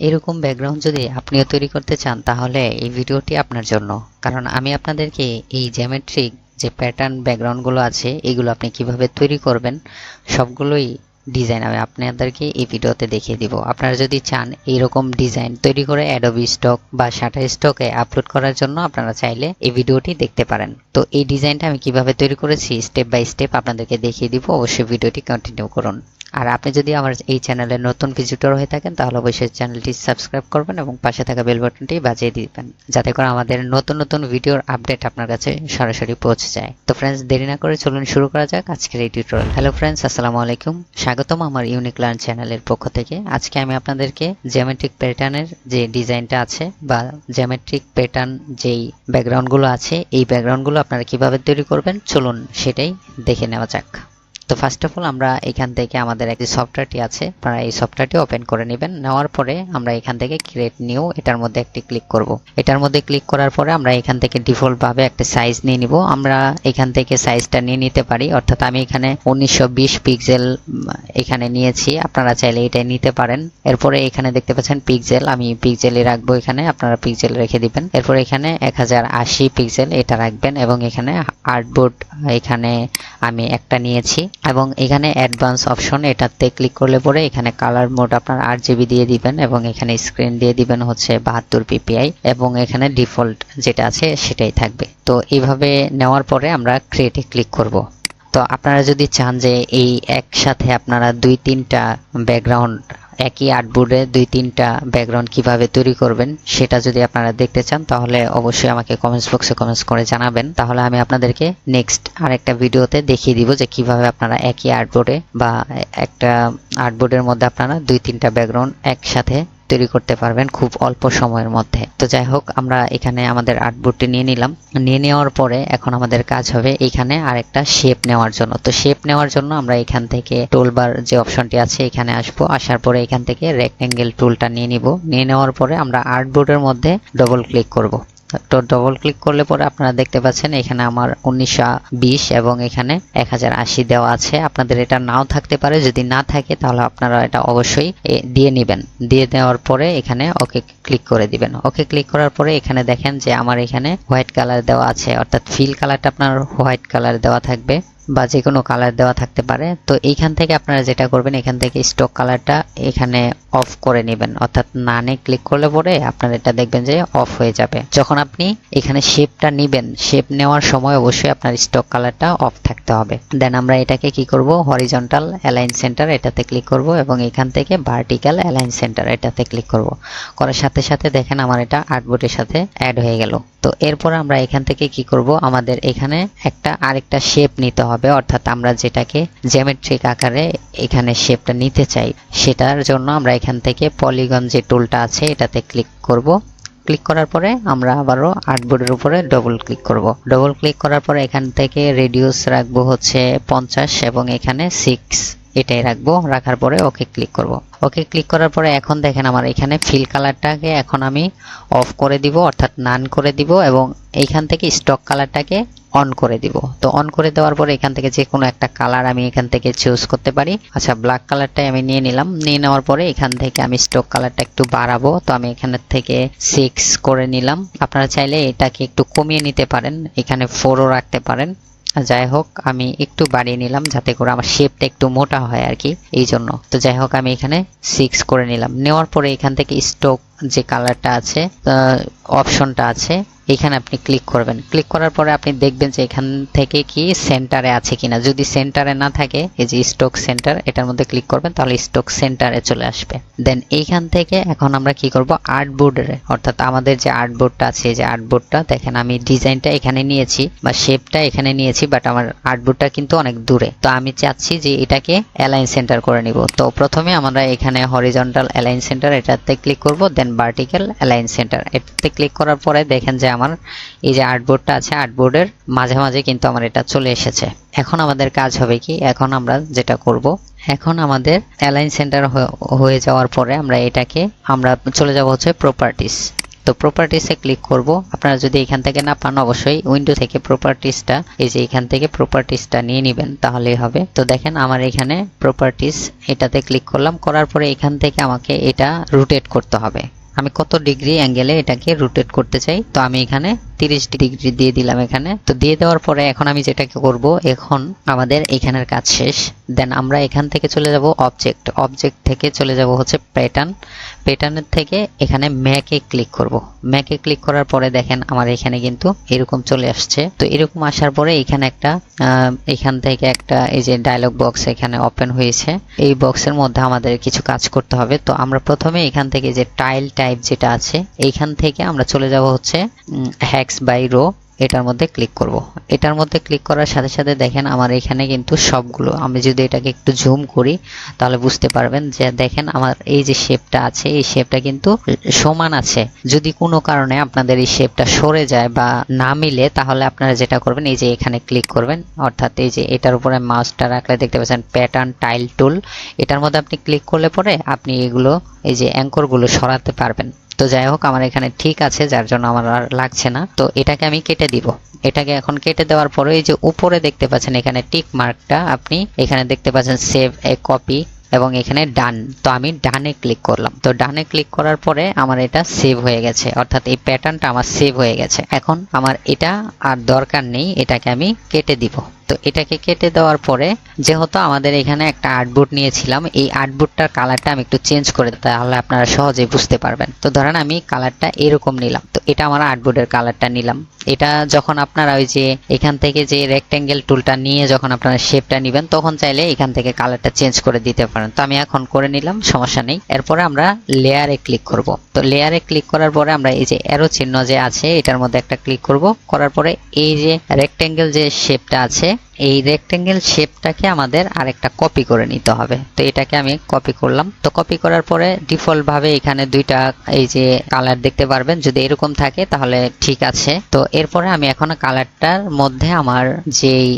এরকম ব্যাকগ্রাউন্ড যদি আপনিও তৈরি করতে চান, তাহলে এই ভিডিওটি আপনার জন্য। কারণ আমি আপনাদেরকে এই জ্যামেট্রিক যে প্যাটার্ন ব্যাকগ্রাউন্ডগুলো আছে, এগুলো আপনি কীভাবে তৈরি করবেন, সবগুলোই ডিজাইন আমি আপনাদেরকে এই ভিডিওতে দেখিয়ে দিব। আপনারা যদি চান এইরকম ডিজাইন তৈরি করে অ্যাডোবি স্টক বা শাটার স্টকে আপলোড করার জন্য, আপনারা চাইলে এই ভিডিওটি দেখতে পারেন। তো এই ডিজাইনটা আমি কীভাবে তৈরি করেছি স্টেপ বাই স্টেপ আপনাদেরকে দেখিয়ে দিব। অবশ্যই ভিডিওটি কন্টিনিউ করুন। আর আপনি যদি আমার এই চ্যানেলের নতুন ভিজিটর হয়ে থাকেন, তাহলে অবশ্যই চ্যানেলটি সাবস্ক্রাইব করবেন এবং পাশে থাকা বেল বাটনটি বাজিয়ে দিবেন, যাতে করে আমাদের নতুন নতুন ভিডিওর আপডেট আপনার কাছে সরাসরি পৌঁছে যায়। তো ফ্রেন্ডস দেরি না করে চলুন শুরু করা যাক আজকের এই টিউটোরিয়াল হ্যালো ফ্রেন্ডস আসসালামু আলাইকুম। স্বাগতম আমার ইউনিক লার্ন চ্যানেলের পক্ষ থেকে। আজকে আমি আপনাদেরকে জ্যামেট্রিক প্যাটার্নের যে ডিজাইনটা আছে বা জ্যামেট্রিক প্যাটার্ন যেই ব্যাকগ্রাউন্ডগুলো আছে, এই ব্যাকগ্রাউন্ডগুলো আপনারা কীভাবে তৈরি করবেন, চলুন সেটাই দেখে নেওয়া যাক। তো ফার্স্ট অফ অল আমরা এখান থেকে আমাদের একটি সফটওয়্যারটি আছে। আপনারা এই সফটওয়্যারটি ওপেন করে নেবেন। নেওয়ার পরে আমরা এখান থেকে ক্রিয়েট নিউ এটার মধ্যে একটি ক্লিক করব। এটার মধ্যে ক্লিক করার পরে আমরা এখান থেকে ডিফল্ট ভাবে একটা সাইজ নিয়ে নিব। আমরা এখান থেকে সাইজটা নিয়ে নিতে পারি। অর্থাৎ আমি এখানে উনিশশো পিক্সেল এখানে নিয়েছি। আপনারা চাইলে এটা নিতে পারেন। এরপরে এখানে দেখতে পাচ্ছেন পিক্সেল আমি পিক্সেলে রাখব এখানে। আপনারা পিক্সেল রেখে দিবেন। এরপর এখানে এক পিক্সেল এটা রাখবেন এবং এখানে আর্টবোর্ড এখানে আমি একটা নিয়েছি। এবং এখানে অ্যাডভান্স অপশন এটাতে ক্লিক করলে পরে এখানে কালার মোড আপনার আট জিবি দিয়ে দিবেন এবং এখানে স্ক্রিন দিয়ে দিবেন হচ্ছে বাহাত্তর পিপিআই এবং এখানে ডিফল্ট যেটা আছে সেটাই থাকবে। তো এইভাবে নেওয়ার পরে আমরা ক্রিয়েটে ক্লিক করব। তো আপনারা যদি চান যে এই একসাথে আপনারা দুই তিনটা ব্যাকগ্রাউন্ড একই আর্টবোর্ডে দুই তিনটা ব্যাকগ্রাউন্ড কীভাবে তৈরি করবেন, সেটা যদি আপনারা দেখতে চান, তাহলে অবশ্যই আমাকে কমেন্টস বক্সে কমেন্টস করে জানাবেন। তাহলে আমি আপনাদেরকে নেক্সট আরেকটা ভিডিওতে দেখিয়ে দিব যে কীভাবে আপনারা একই আর্টবোর্ডে বা একটা আর্টবোর্ডের মধ্যে আপনারা দুই তিনটা ব্যাকগ্রাউন্ড একসাথে তৈরি করতে পারবেন খুব অল্প সময়ের মধ্যে। তো যাই হোক, আমরা এখানে আমাদের আর্টবোর্ডটি নিয়ে নিলাম। নিয়ে নেওয়ার পরে এখন আমাদের কাজ হবে এখানে আরেকটা শেপ নেওয়ার জন্য। তো শেপ নেওয়ার জন্য আমরা এখান থেকে টুলবার যে অপশনটি আছে, এখানে আসব। আসার পরে এখান থেকে রেক্টেঙ্গেল টুলটা নিয়ে নিব। নিয়ে নেওয়ার পরে আমরা আর্টবোর্ডের মধ্যে ডবল ক্লিক করব। তো ডবল ক্লিক করলে পরে আপনারা দেখতে পাচ্ছেন এখানে আমার উনিশশো বিশ এবং এখানে এক হাজার আশি দেওয়া আছে। আপনাদের এটা নাও থাকতে পারে। যদি না থাকে তাহলে আপনারা এটা অবশ্যই দিয়ে নেবেন। দিয়ে দেওয়ার পরে এখানে ওকে ক্লিক করে দিবেন। ওকে ক্লিক করার পরে এখানে দেখেন যে আমার এখানে হোয়াইট কালার দেওয়া আছে। অর্থাৎ ফিল কালারটা আপনার হোয়াইট কালার দেওয়া থাকবে। বা যে কোনো কালার দেওয়া থাকতে পারে। তো এইখান থেকে আপনারা যেটা করবেন, এখান থেকে স্টক কালারটা এখানে অফ করে নেবেন। অর্থাৎ নানে ক্লিক করলে পরে আপনার এটা দেখবেন যে অফ হয়ে যাবে। যখন আপনি এখানে শেপটা নেবেন শেপ নেওয়ার সময় অবশ্যই আপনার স্টক কালারটা অফ থাকতে হবে। দেন আমরা এটাকে কি করব? হরিজন্টাল অ্যালাইন সেন্টার এটাতে ক্লিক করব এবং এখান থেকে ভার্টিক্যাল অ্যালাইন সেন্টার এটাতে ক্লিক করব। করার সাথে সাথে দেখেন আমার এটা আর্টবোর্ডের সাথে অ্যাড হয়ে গেল। তো এরপর আমরা এখান থেকে কি করব? আমাদের এখানে একটা আরেকটা শেপ নিতে হবে। অর্থাৎ আমরা যেটাকে জ্যামেট্রিক আকারে এখানে শেপটা নিতে চাই, সেটার জন্য আমরা এখান থেকে পলিগন যে টুলটা আছে, এটাতে ক্লিক করব। ক্লিক করার পরে আমরা আবারও আর্টবোর্ডের উপরে ডবল ক্লিক করব। ডবল ক্লিক করার পরে এখান থেকে রেডিউস রাখব হচ্ছে পঞ্চাশ এবং এখানে সিক্স এটাই রাখব। রাখার পরে ওকে ক্লিক করব। ওকে ক্লিক করার পরে এখন দেখেন আমার এখানে ফিল কালারটাকে এখন আমি অফ করে দিব, অর্থাৎ নান করে দিব এবং এইখান থেকে স্টক কালারটাকে অন করে দিব। তো অন করে দেওয়ার পরে এখান থেকে যে কোনো একটা কালার আমি এখান থেকে চুজ করতে পারি। আচ্ছা ব্ল্যাক কালারটাই আমি নিয়ে নিলাম। নিয়ে নেওয়ার পরে এখান থেকে আমি স্টক কালারটা একটু বাড়াবো। তো আমি এখানের থেকে সিক্স করে নিলাম। আপনারা চাইলে এটাকে একটু কমিয়ে নিতে পারেন। এখানে ফোরও রাখতে পারেন। যাই হোক, আমি একটু বাড়িয়ে নিলাম যাতে করে আমার শেপটা একটু মোটা হয় আর কি। এই জন্য। তো যাই হোক, আমি এখানে সিক্স করে নিলাম। নেওয়ার পরে এখান থেকে স্টক যে কালারটা আছে অপশনটা আছে। এখানে আপনি ক্লিক করবেন। ক্লিক করার পরে আপনি দেখবেন যে এখান থেকে কি সেন্টারে আছে কিনা। যদি সেন্টারে না থাকে, এই যে স্টক সেন্টার এটার মধ্যে ক্লিক করবেন, তাহলে স্টক সেন্টারে চলে আসবে। দেন এইখান থেকে এখন আমরা কি করব? আর্টবোর্ডের অর্থাৎ আমাদের যে আর্ট আর্টবোর্ডটা আছে যে আর্টবোর্ডটা দেখেন আমি ডিজাইনটা এখানে নিয়েছি বা শেপটা এখানে নিয়েছি বাট আমার আর্টবোর্ডটা কিন্তু অনেক দূরে। তো আমি চাচ্ছি যে এটাকে অ্যালাইন সেন্টার করে নিব। তো প্রথমে আমরা এখানে হরিজন্টাল অ্যালাইন সেন্টার এটাতে ক্লিক করব দেন ভার্টিক্যাল অ্যালাইন সেন্টার এটাতে ক্লিক করার পরে দেখেন যে আমার এই যে আর্টবোর্ডটা আছে আর্টবোর্ডের মাঝে মাঝে কিন্তু আমার এটা চলে এসেছে। এখন আমাদের কাজ হবে কি? এখন আমরা যেটা করব, এখন আমাদের অ্যালাইন সেন্টার হয়ে যাওয়ার পরে আমরা এটাকে, আমরা চলে যাব হচ্ছে প্রপার্টিস তো প্রপার্টিসে ক্লিক করব। আপনারা যদি এখান থেকে না পান, অবশ্যই উইন্ডো থেকে প্রপার্টিসটা এই যে এখান থেকে প্রপার্টিসটা নিয়ে নেবেন, তাহলেই হবে। তো দেখেন আমার এখানে প্রপার্টিস এটাতে ক্লিক করলাম। করার পরে এখান থেকে আমাকে এটা রোটেট করতে হবে। আমি কত ডিগ্রি অ্যাঙ্গেলে এটাকে রোটেট করতে চাই? তো আমি এখানে তিরিশ ডিগ্রি দিয়ে দিলাম এখানে। তো দিয়ে দেওয়ার পরে এখন আমি যেটাকে করব, এখন আমাদের এখানের কাজ শেষ। দেন আমরা এখান থেকে চলে যাব অবজেক্ট অবজেক্ট থেকে চলে যাব হচ্ছে প্যাটার্ন প্যাটার্নের থেকে এখানে ম্যাকে ক্লিক করব। ম্যাকে ক্লিক করার পরে দেখেন আমার এখানে কিন্তু এরকম চলে আসছে। তো এরকম আসার পরে এখানে একটা এখান থেকে একটা এই যে ডায়লগ বক্স এখানে ওপেন হয়েছে। এই বক্সের মধ্যে আমাদের কিছু কাজ করতে হবে। তো আমরা প্রথমে এখান থেকে যে টাইল টাইপ যেটা আছে, এইখান থেকে আমরা চলে যাব হচ্ছে হ্যাক্স বাই রো এটার মধ্যে ক্লিক করব। এটার মধ্যে ক্লিক করার সাথে সাথে দেখেন আমার এখানে কিন্তু সবগুলো, আমি যদি এটাকে একটু জুম করি, তাহলে বুঝতে পারবেন যে দেখেন আমার এই যে শেপটা আছে, এই শেপটা কিন্তু সমান আছে। যদি কোনো কারণে আপনাদের এই শেপটা সরে যায় বা না মিলে, তাহলে আপনারা যেটা করবেন, এই যে এখানে ক্লিক করবেন, অর্থাৎ এই যে এটার উপরে মাউসটা রাখলে দেখতে পাচ্ছেন প্যাটার্ন টাইল টুল এটার মধ্যে আপনি ক্লিক করলে পরে আপনি এগুলো, এই যে অ্যাঙ্করগুলো সরাতে পারবেন। তো যাই হোক, আমার এখানে ঠিক আছে, যার জন্য আমার আর লাগছে না। তো এটাকে আমি কেটে দিব। এটাকে এখন কেটে দেওয়ার পরে এই যে উপরে দেখতে পাচ্ছেন, এখানে টিক মার্কটা আপনি এখানে দেখতে পাচ্ছেন, সেভ এ কপি এবং এখানে ডান। তো আমি ডানে ক্লিক করলাম। তো ডানে ক্লিক করার পরে আমার এটা সেভ হয়ে গেছে। অর্থাৎ এই প্যাটার্নটা আমার সেভ হয়ে গেছে। এখন আমার এটা আর দরকার নেই, এটাকে আমি কেটে দিব। তো এটাকে কেটে দেওয়ার পরে যেহেতু আমাদের এখানে একটা আর্টবোর্ড নিয়েছিলাম, এই আর্টবোর্ডটার কালারটা আমি একটু চেঞ্জ করে তাহলে আপনারা সহজেই বুঝতে পারবেন। তো ধরেন আমি কালারটা এরকম নিলাম, তো এটা আমার আর্টবোর্ডের কালারটা নিলাম। এটা যখন আপনারা ওই যে এখান থেকে যে রেক্টেঙ্গেল টুলটা নিয়ে যখন আপনারা শেপটা নেবেন, তখন চাইলে এখান থেকে কালারটা চেঞ্জ করে দিতে পারেন। তো আমি এখন করে নিলাম, সমস্যা নেই। এরপরে আমরা লেয়ারে ক্লিক করব। তো লেয়ারে ক্লিক করার পরে আমরা এই যে অ্যারো চিহ্ন যে আছে, এটার মধ্যে একটা ক্লিক করব। করার পরে এই যে রেক্টেঙ্গেল যে শেপটা আছে এই রেক্টেঙ্গেল শেপটাকে আমাদের আরেকটা কপি করে নিতে হবে। তো এটাকে আমি কপি করলাম। তো কপি করার পরে ডিফল্টভাবে এখানে দুইটা এই যে কালার দেখতে পারবেন। যদি এরকম থাকে তাহলে ঠিক আছে। তো এরপরে আমি এখন কালারটার মধ্যে আমার যেই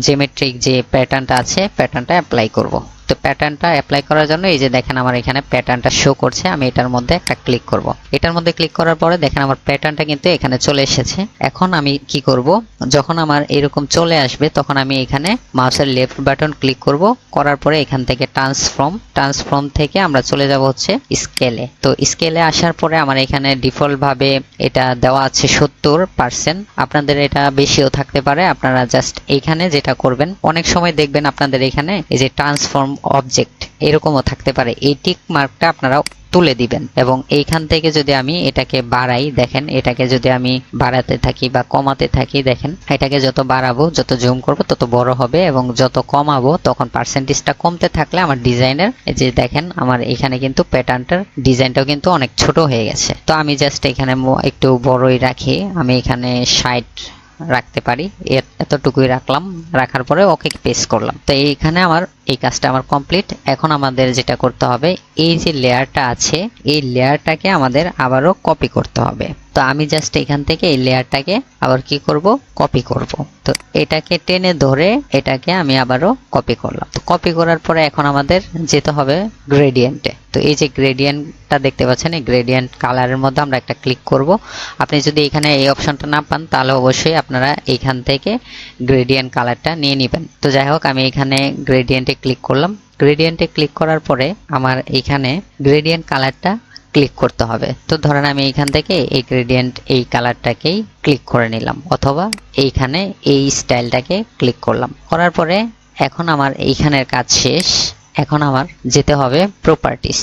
জেমেট্রিক যে প্যাটার্নটা আছে প্যাটার্নটা অ্যাপ্লাই করব। তো প্যাটার্নটা অ্যাপ্লাই করার জন্য এই যে দেখেন আমার এখানে প্যাটার্নটা শো করছে, আমি এটার মধ্যে একটা ক্লিক করব। এটার মধ্যে ক্লিক করার পরে দেখেন আমার প্যাটার্নটা কিন্তু এখানে চলে এসেছে। এখন আমি কি করব? যখন আমার এরকম চলে আসবে, তখন আমি এখানে মাউসের লেফট বাটন ক্লিক করব। করার পরে এখান থেকে ট্রান্সফর্ম ট্রান্সফর্ম থেকে আমরা চলে যাব হচ্ছে স্কেলে তো স্কেলে আসার পরে আমার এখানে ডিফল্ট ভাবে এটা দেওয়া আছে সত্তর পার্সেন্ট আপনাদের এটা বেশিও থাকতে পারে, আপনারা জাস্ট এইখানে যেটা করবেন। অনেক সময় দেখবেন আপনাদের এখানে এই যে ট্রান্সফর্ম অবজেক্ট এরকমও থাকতে পারে। এই টিক মার্কটা আপনারা তুলে দিবেন এবং এইখান থেকে যদি আমি এটাকে বাড়াই, দেখেন, এটাকে যদি আমি বাড়াতে থাকি বা কমাতে থাকি, দেখেন, এটাকে যত বাড়াবো, যত জুম করব, তত বড় হবে এবং যত কমাবো, তখন পার্সেন্টেজটা কমতে থাকলে আমার ডিজাইনের যে দেখেন, আমার এখানে কিন্তু প্যাটার্নটার ডিজাইনটাও কিন্তু অনেক ছোট হয়ে গেছে। তো আমি জাস্ট এখানে একটু বড়ই রাখি, আমি এখানে ষাট রাখতে পারি এতটুকুই রাখলাম, রাখার পরে ওকে পেস করলাম। তো এইখানে আমার এই কাজটা আমার কমপ্লিট এখন আমাদের যেটা করতে হবে, এই যে লেয়ারটা আছে, এই লেয়ারটাকে আমাদের আবারও কপি করতে হবে। তো আমি জাস্ট এখান থেকে এই লেয়ারটাকে আবার কি করব? কপি করব। তো এটাকে টেনে ধরে এটাকে আমি আবারও কপি করলাম। তো কপি করার পরে এখন আমাদের যেতে হবে গ্রেডিয়েন্টে তো এই যে গ্রেডিয়েন্টটা দেখতে পাচ্ছেন, এই গ্রেডিয়েন্ট কালারের মধ্যে আমরা একটা ক্লিক করব। আপনি যদি এখানে এই অপশনটা না পান, তাহলে অবশ্যই আপনারা এখান থেকে গ্রেডিয়েন্ট কালারটা নিয়ে নেবেন। তো যাই হোক, আমি এখানে গ্রেডিয়েন্টে ক্লিক করলাম। গ্রেডিয়েন্টে ক্লিক করার পরে আমার এখানে গ্রেডিয়েন্ট কালারটা ক্লিক করতে হবে। তো ধরেন আমি এইখান থেকে এই গ্রেডিয়েন্ট এই কালারটাকেই ক্লিক করে নিলাম, অথবা এইখানে এই স্টাইলটাকে ক্লিক করলাম। করার পরে এখন আমার এইখানের কাজ শেষ। এখন আমার যেতে হবে প্রপার্টিস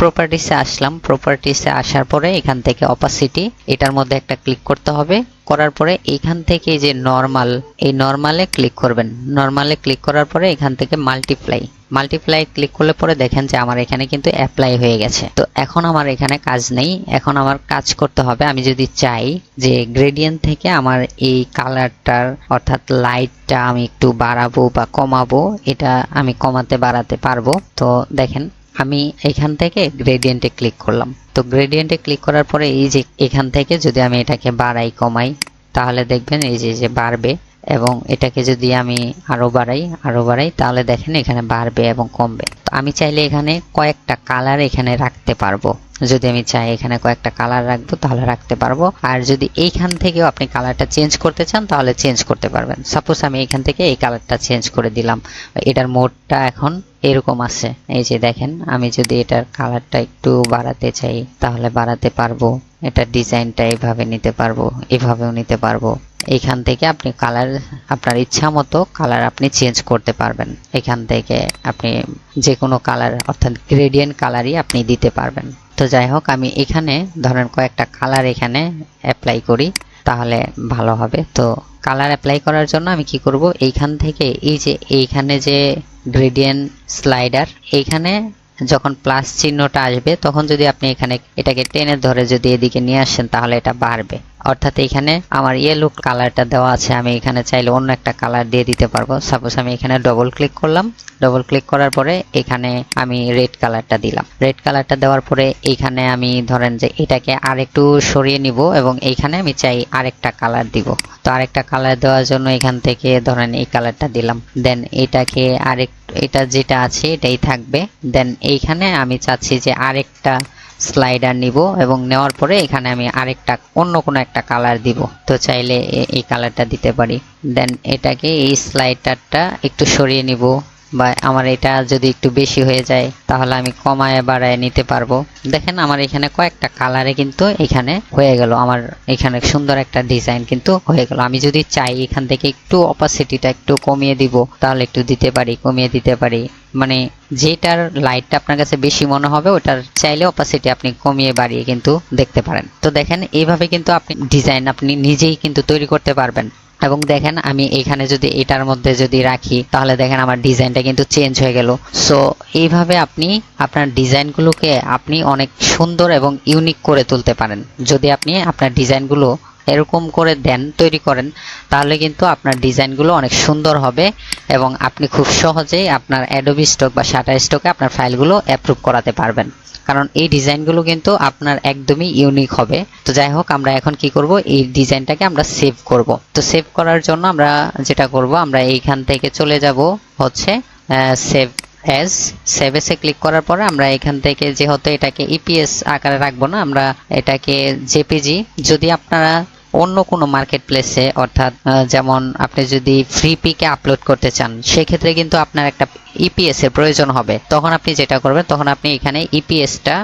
প্রপার্টিসে আসলাম। প্রপার্টিসে আসার পরে এখান থেকে অপাসিটি এটার মধ্যে একটা ক্লিক করতে হবে। করার পরে এখান থেকে যে নর্মাল এই নর্মালে ক্লিক করবেন। নর্মালে ক্লিক করার পরে এখান থেকে মাল্টিপ্লাই মাল্টিপ্লাই ক্লিক করলে পরে দেখেন যে আমার এখানে কিন্তু অ্যাপ্লাই হয়ে গেছে। তো এখন আমার এখানে কাজ নেই। এখন আমার কাজ করতে হবে। আমি যদি চাই যে গ্রেডিয়েন্ট থেকে আমার এই কালারটার অর্থাৎ লাইটটা আমি একটু বাড়াবো বা কমাবো, এটা আমি কমাতে বাড়াতে পারব। তো দেখেন আমি এখান থেকে গ্রেডিয়েন্টে ক্লিক করলাম। তো গ্রেডিয়েন্টে ক্লিক করার পরে এই যে এখান থেকে যদি আমি এটাকে বাড়াই, কমাই, তাহলে দেখবেন এই যে যে বাড়বে। এবং এটাকে যদি আমি আরও বাড়াই আরও বাড়াই, তাহলে দেখেন এখানে বাড়বে এবং কমবে। তো আমি চাইলে এখানে কয়েকটা কালার এখানে রাখতে পারব। যদি আমি চাই এখানে কয়েকটা কালার রাখব, তাহলে রাখতে পারব। আর যদি এইখান থেকেও আপনি কালারটা চেঞ্জ করতে চান, তাহলে চেঞ্জ করতে পারবেন। সাপোজ আমি এখান থেকে এই কালারটা চেঞ্জ করে দিলাম। এটার মোডটা এখন এরকম আছে। এই যে দেখেন, আমি যদি এটার কালারটা একটু বাড়াতে চাই, তাহলে বাড়াতে পারব। এটার ডিজাইনটা এইভাবে নিতে পারব, এভাবেও নিতে পারব। এখান থেকে আপনি কালার, আপনার ইচ্ছা মতো কালার আপনি চেঞ্জ করতে পারবেন। এখান থেকে আপনি যে কোনো কালার, অর্থাৎ গ্রেডিয়েন্ট কালারই আপনি দিতে পারবেন। তো যাই হোক, আমি এখানে ধরেন কয়েকটা কালার এখানে অ্যাপ্লাই করি, তাহলে ভালো হবে। তো কালার অ্যাপ্লাই করার জন্য আমি কি করব? এইখান থেকে এই যে, এইখানে যে গ্রেডিয়েন্ট স্লাইডার এইখানে যখন প্লাস চিহ্নটা আসবে, তখন যদি আপনি এখানে এটাকে টেনে ধরে যদি এদিকে নিয়ে আসেন, তাহলে এটা বাড়বে। অর্থাৎ এখানে আমার ইয়েলো কালারটা দেওয়া আছে, আমি এখানে চাইলে অন্য একটা কালার দিয়ে দিতে পারব। সাপোজ আমি এখানে ডবল ক্লিক করলাম ডবল ক্লিক করার পরে এখানে আমি রেড কালারটা দিলাম। রেড কালারটা দেওয়ার পরে এখানে আমি ধরেন যে এটাকে আরেকটু সরিয়ে নিব এবং এইখানে আমি চাই আরেকটা কালার দিব। তো আরেকটা কালার দেওয়ার জন্য এখান থেকে ধরেন এই কালারটা দিলাম। দেন এটাকে আরেক, এটা যেটা আছে এটাই থাকবে। দেন এইখানে আমি চাচ্ছি যে আরেকটা স্লাইডার নিব এবং নেওয়ার পরে এখানে আমি আরেকটা, অন্য কোনো একটা কালার দিব। তো চাইলে এই কালারটা দিতে পারি। দেন এটাকে এই স্লাইডারটা একটু সরিয়ে নিব। বা আমার এটা যদি একটু বেশি হয়ে যায়, তাহলে আমি কমায় বাড়ায় নিতে পারব। দেখেন আমার এখানে কয়েকটা কালারে কিন্তু এখানে হয়ে গেল। আমার এখানে সুন্দর একটা ডিজাইন কিন্তু হয়ে গেল। আমি যদি চাই এখান থেকে একটু অপাসিটিটা একটু কমিয়ে দিব, তাহলে একটু দিতে পারি, কমিয়ে দিতে পারি। মানে যেটার লাইটটা আপনার কাছে বেশি মনে হবে, ওটার চাইলে অপাসিটি আপনি কমিয়ে বাড়িয়ে কিন্তু দেখতে পারেন। তো দেখেন এইভাবে কিন্তু আপনি ডিজাইন আপনি নিজেই কিন্তু তৈরি করতে পারবেন। এবং দেখেন আমি এখানে যদি এটার মধ্যে যদি রাখি, তাহলে দেখেন আমার ডিজাইনটা কিন্তু চেঞ্জ হয়ে গেল। সো এইভাবে আপনি আপনার ডিজাইনগুলোকে আপনি অনেক সুন্দর এবং ইউনিক করে তুলতে পারেন। যদি আপনি আপনার ডিজাইনগুলো এরকম করে দেন, তৈরি করেন, তাহলে কিন্তু আপনার ডিজাইনগুলো অনেক সুন্দর হবে এবং আপনি খুব সহজেই আপনার অ্যাডোবি স্টক বা শাটার স্টকে আপনার ফাইলগুলো অ্যাপ্রুভ করাতে পারবেন। কারণ এই ডিজাইনগুলো কিন্তু আপনার একদমই ইউনিক হবে। তো যাই হোক, আমরা এখন কি করব? এই ডিজাইনটাকে আমরা সেভ করব। তো সেভ করার জন্য আমরা যেটা করব, আমরা এইখান থেকে চলে যাব হচ্ছে সেভ অ্যাজ সেভ এসে ক্লিক করার পরে আমরা এখান থেকে যেহেতু এটাকে ইপিএস আকারে রাখব না, আমরা এটাকে জেপিজি যদি আপনারা অন্য কোনো মার্কেট প্লেসে অর্থাৎ যেমন আপনি যদি ফ্রি পিকে আপলোড করতে চান, সেক্ষেত্রে কিন্তু আপনার একটা ইপিএস এর প্রয়োজন হবে। তখন আপনি যেটা করবেন, তখন আপনি এখানে ইপিএসটা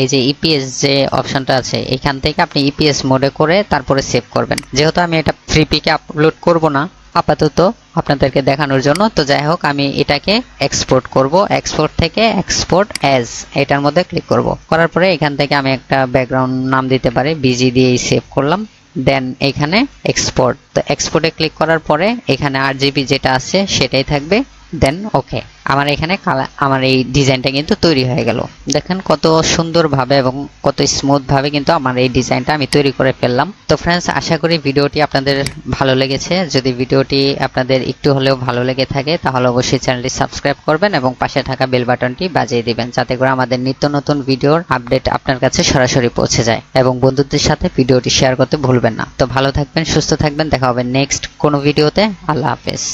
এই যে ইপিএস যে অপশনটা আছে, এখান থেকে আপনি ইপিএস মোডে করে তারপরে সেভ করবেন। যেহেতু আমি এটা ফ্রি পিকে আপলোড করব না, আপাতত আপনাদেরকে দেখানোর জন্য, তো যাই হোক, আমি এটাকে এক্সপোর্ট করব। এক্সপোর্ট থেকে এক্সপোর্ট অ্যাজ এটার মধ্যে ক্লিক করব। করার পরে এখান থেকে আমি একটা ব্যাকগ্রাউন্ড নাম দিতে পারি বিজি দিয়েই সেভ করলাম। দেন এখানে এক্সপোর্ট তো এক্সপোর্টে ক্লিক করার পরে এখানে আর যেটা আছে সেটাই থাকবে। দেন ওকে আমার এখানে আমার এই ডিজাইনটা কিন্তু তৈরি হয়ে গেল। দেখেন কত সুন্দরভাবে এবং কত স্মুথ ভাবে কিন্তু আমার এই ডিজাইনটা আমি তৈরি করে ফেললাম। তো ফ্রেন্ডস আশা করি ভিডিওটি আপনাদের ভালো লেগেছে। যদি ভিডিওটি আপনাদের একটু হলেও ভালো লেগে থাকে, তাহলে অবশ্যই চ্যানেলটি সাবস্ক্রাইব করবেন এবং পাশে থাকা বেল বাটনটি বাজিয়ে দিবেন, যাতে করে আমাদের নিত্য নতুন ভিডিওর আপডেট আপনার কাছে সরাসরি পৌঁছে যায়। এবং বন্ধুদের সাথে ভিডিওটি শেয়ার করতে ভুলবেন না। তো ভালো থাকবেন, সুস্থ থাকবেন, দেখা হবে নেক্সট কোনো ভিডিওতে আল্লাহ হাফেজ।